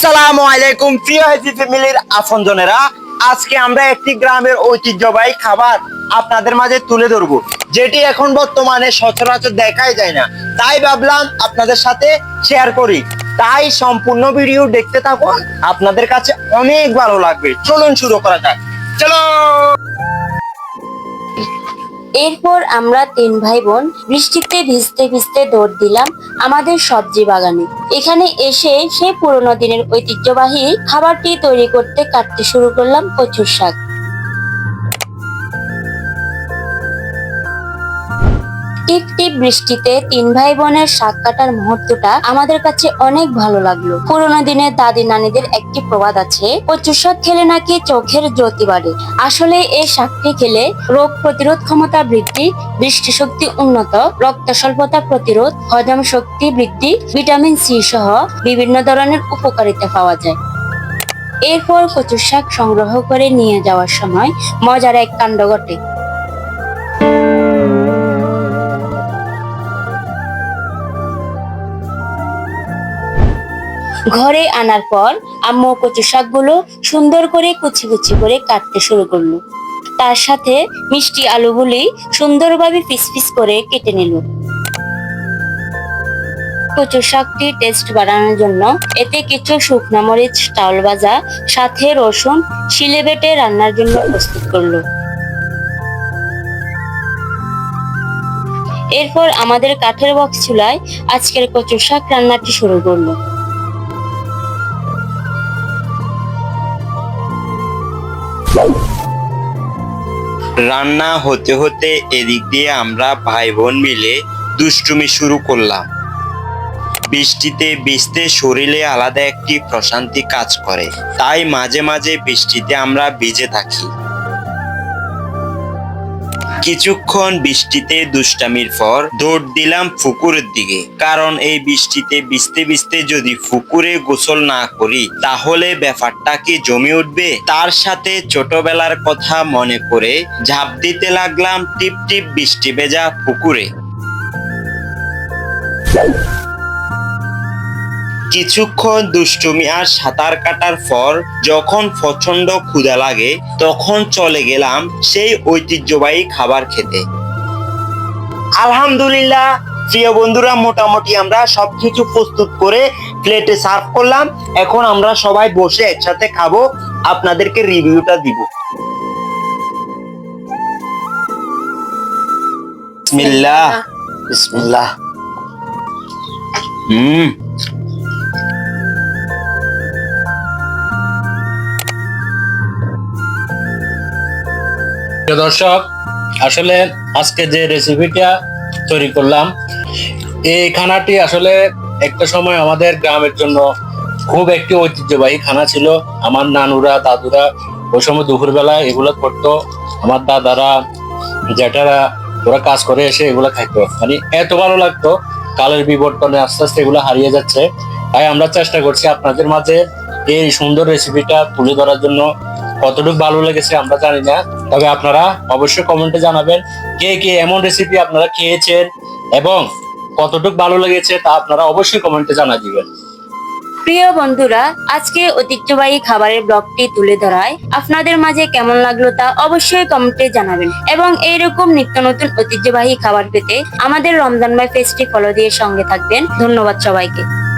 আসসালামু আলাইকুম, প্রিয় হেজি ফ্যামিলির আপনজনেরা। আজকে আমরা একটি গ্রামের ঐতিহ্যবাহী খাবার আপনাদের মাঝে তুলে ধরবো, যেটি এখন বর্তমানে সচরাচর দেখাই যায় না। তাই ভাবলাম আপনাদের সাথে শেয়ার করি। তাই সম্পূর্ণ ভিডিও দেখতে থাকুন, আপনাদের কাছে অনেক ভালো লাগবে। চলুন শুরু করা যাক। চলো এরপর আমরা তিন ভাই বোন বৃষ্টিতে ভিজতে ভিজতে দৌড় দিলাম আমাদের সবজি বাগানে এখানে এসে সে পুরোনো দিনের ঐতিহ্যবাহী খাবারটি তৈরি করতে কাটতে শুরু করলাম কচুর শাক। টিপ টিপ বৃষ্টিতে তিন ভাই বোনের শাক কাটার মুহূর্তটা আমাদের কাছে অনেক ভালো লাগল। পুরোনো দিনের দাদি নানিদের একটি প্রবাদ আছে কচু শাক খেলে নাকি চোখের জ্যোতি বাড়ে। আসলে এই শাকটি খেলে রোগ প্রতিরোধ ক্ষমতা বৃদ্ধি, দৃষ্টিশক্তি উন্নত, রক্ত স্বল্পতা প্রতিরোধ, হজম শক্তি বৃদ্ধি, ভিটামিন সি সহ বিভিন্ন ধরনের উপকারিতা পাওয়া যায়। এরপর কচুর শাক সংগ্রহ করে নিয়ে যাওয়ার সময় মজার এক কাণ্ড ঘটে। ঘরে আনার পর আম্মু কচু শাকগুলো সুন্দর করে কুচি কুচি করে কাটতে শুরু করল। তার সাথে মিষ্টি আলুগুলি সুন্দরভাবে পিস পিস করে কেটে নিল। কচু শাকটি টেস্ট বাড়ানোর জন্য এতে কিছু শুকনা মরিচ, চাউল ভাজা, সাথে রসুন, শিলে বেটে রান্নার জন্য প্রস্তুত করল। এরপর আমাদের কাঠের বক্স চুলায় আজকের কচু শাক রান্নাটি শুরু করল। রান্না হতে হতে এদিক দিয়ে আমরা ভাই বোন মিলে দুষ্টুমি শুরু করলাম। বৃষ্টিতে ভিজতে শরীরে আলাদা একটি প্রশান্তি কাজ করে। তাই মাঝে মাঝে বৃষ্টিতে আমরা ভিজে থাকি। কিছুক্ষণ বৃষ্টিতে দুষ্টামির পর দৌড় দিলাম পুকুরের দিকে। কারণ এই বৃষ্টিতে ভিজতে ভিজতে যদি পুকুরে গোসল না করি, তাহলে ব্যাপারটা কি জমে উঠবে? তার সাথে ছোটবেলার কথা মনে করে ঝাঁপ দিতে লাগলাম টিপ টিপ বৃষ্টি ভেজা পুকুরে কিছুক্ষণ দুষ্টুমি আর সাঁতার কাটার পর যখন প্রচণ্ড ক্ষুধা লাগে, তখন চলে গেলাম সেই ঐতিহ্যবাহী খাবার খেতে। আলহামদুলিল্লাহ, প্রিয় বন্ধুরা, মোটামুটি আমরা সবকিছু প্রস্তুত করে প্লেটে সার্ভ করলাম। এখন আমরা সবাই বসে একসাথে খাব, আপনাদেরকে রিভিউটা দিব। বিসমিল্লাহ বিসমিল্লাহ। হুম। দর্শক, আসলে আজকে যে রেসিপিটা তৈরি করলাম, এই খানাটি আসলে একটা সময় আমাদের গ্রামের জন্য খুব একটি ঐতিহ্যবাহী খানা ছিল। আমার নানুরা, দাদুরা ওই সময় দুপুরবেলা এগুলো করতো, আমার দাদারা জ্যাঠারা ওরা কাজ করে এসে এগুলো খাইতো। মানে এত ভালো লাগতো, কালের বিবর্তনে আস্তে আস্তে এগুলো হারিয়ে যাচ্ছে। তাই আমরা চেষ্টা করছি আপনাদের মাঝে এই সুন্দর রেসিপিটা তুলে ধরার জন্য। কতটুকু ভালো লেগেছে আমরা জানি না তবে আপনারা অবশ্যই কমেন্টে জানাবেন কে কে এমন রেসিপি আপনারা খেয়েছেন এবং কতটুকু ভালো লেগেছে তা আপনারা অবশ্যই কমেন্টে জানা দিবেন। প্রিয় বন্ধুরা, আজকে ঐতিহ্যবাহী খাবারের ব্লগটি তুলে ধরায় আপনাদের মাঝে কেমন লাগল তা অবশ্যই কমেন্টে জানাবেন এবং এইরকম নিত্য নতুন ঐতিহ্যবাহী খাবার পেতে আমাদের রমজান বাই ফেস্টি ফলো দিয়ে সঙ্গে থাকবেন। ধন্যবাদ সবাইকে।